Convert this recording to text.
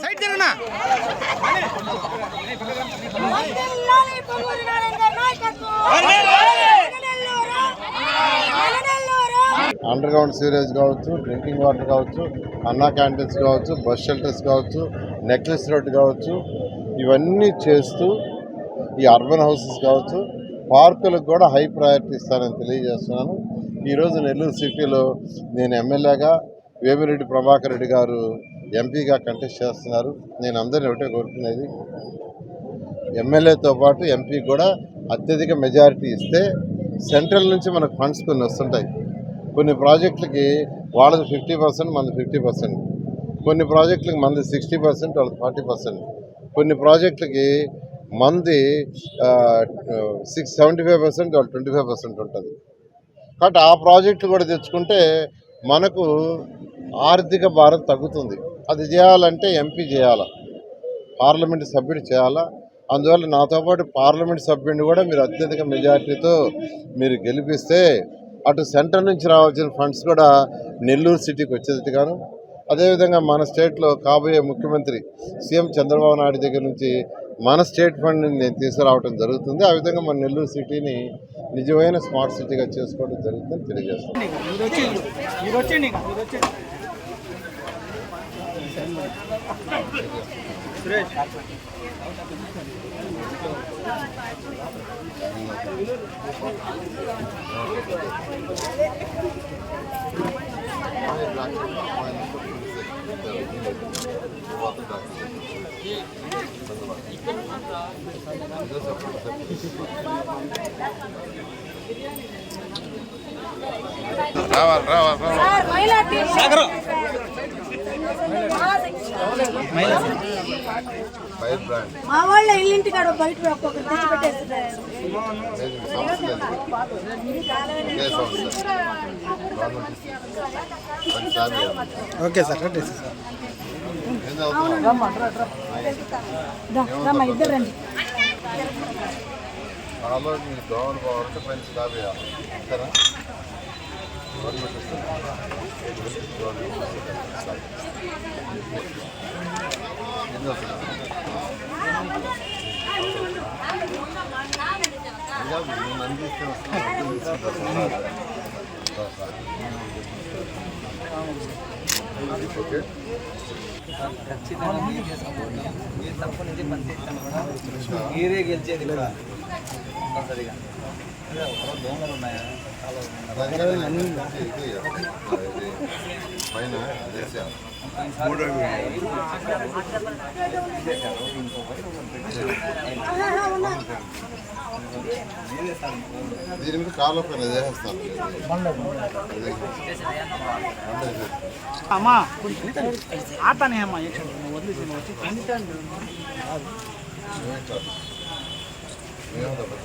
Side తిరగనా? Under ground sewerage కావచ్చు drinking water కావచ్చు అన్నా క్యాంటీన్స్ కావచ్చు బస్ షెల్టర్స్ కావచ్చు నెక్లెస్ రోడ్ కావచ్చు ఇవన్నీ చేస్తూ ఈ అర్బన్ హౌసెస్ కావచ్చు పార్కులకు కూడా హై ప్రయారిటీ ఇస్తానని తెలియజేస్తున్నాను. ఈరోజు నెల్లూరు సిటీలో నేను ఎమ్మెల్యేగా వేమిరెడ్డి ప్రభాకర్ రెడ్డి గారు ఎంపీగా కంటెస్ట్ చేస్తున్నారు. నేను అందరిని ఒకటే కోరుకునేది ఎమ్మెల్యేతో పాటు ఎంపీ కూడా అత్యధిక మెజారిటీ ఇస్తే సెంట్రల్ నుంచి మనకు ఫండ్స్ కొన్ని వస్తుంటాయి. కొన్ని ప్రాజెక్టులకి వాళ్ళది ఫిఫ్టీ పర్సెంట్ మనది ఫిఫ్టీ పర్సెంట్. కొన్ని ప్రాజెక్టులకి మనది సిక్స్టీ పర్సెంట్ వాళ్ళది ఫార్టీ పర్సెంట్. కొన్ని ప్రాజెక్టులకి మంది సిక్స్ సెవెంటీ ఫైవ్ పర్సెంట్ వాళ్ళు ట్వంటీ ఫైవ్ పర్సెంట్ ఉంటుంది. కాబట్టి ఆ ప్రాజెక్టులు కూడా తెచ్చుకుంటే మనకు ఆర్థిక భారం తగ్గుతుంది. అది చేయాలంటే ఎంపీ చేయాలా? పార్లమెంట్ సభ్యుడు చేయాలా? అందువల్ల నాతో పాటు పార్లమెంట్ సభ్యుడిని కూడా మీరు అత్యధిక మెజార్టీతో మీరు గెలిపిస్తే అటు సెంటర్ నుంచి రావాల్సిన ఫండ్స్ కూడా నెల్లూరు సిటీకి వచ్చేదిగాను అదేవిధంగా మన స్టేట్లో కాబోయే ముఖ్యమంత్రి సీఎం చంద్రబాబు నాయుడు దగ్గర నుంచి మన స్టేట్ ఫండ్ని నేను తీసుకురావడం జరుగుతుంది. ఆ విధంగా మన నెల్లూరు సిటీని నిజమైన స్మార్ట్ సిటీగా చేసుకోవడం జరుగుతుందని తెలియజేస్తాను రావాలి రావాలి రావాలి మా వాళ్ళ ఇల్లింటి కాడ బయట ఒక్కొక్కరు తెచ్చి పెట్టేస్తున్నారు. Okay sir Reddy sir? రమ్మ ఇద్దరు రండి నాలో మీ దోమలు పోవాలంటే పైన వేయాలి సరేనా గవర్నమెంట్ ఇంకా నువ్వు నన్ను తీసుకొని వస్తున్నావు. నన్ను తీసుకొని వస్తున్నావు. ఓకే మీరే గెలిచేది కూడా కంపల్సరిగా అదే ఒకరోజు దోమలు ఉన్నాయా చాలా ఉన్నాయి. ఇది ఇది పైన వేసేయాలి దీని మీద కాలువ పైన వేసేస్తాను అమ్మా ఆతానే అమ్మా వదిలేసి వచ్చి ఏమంటారు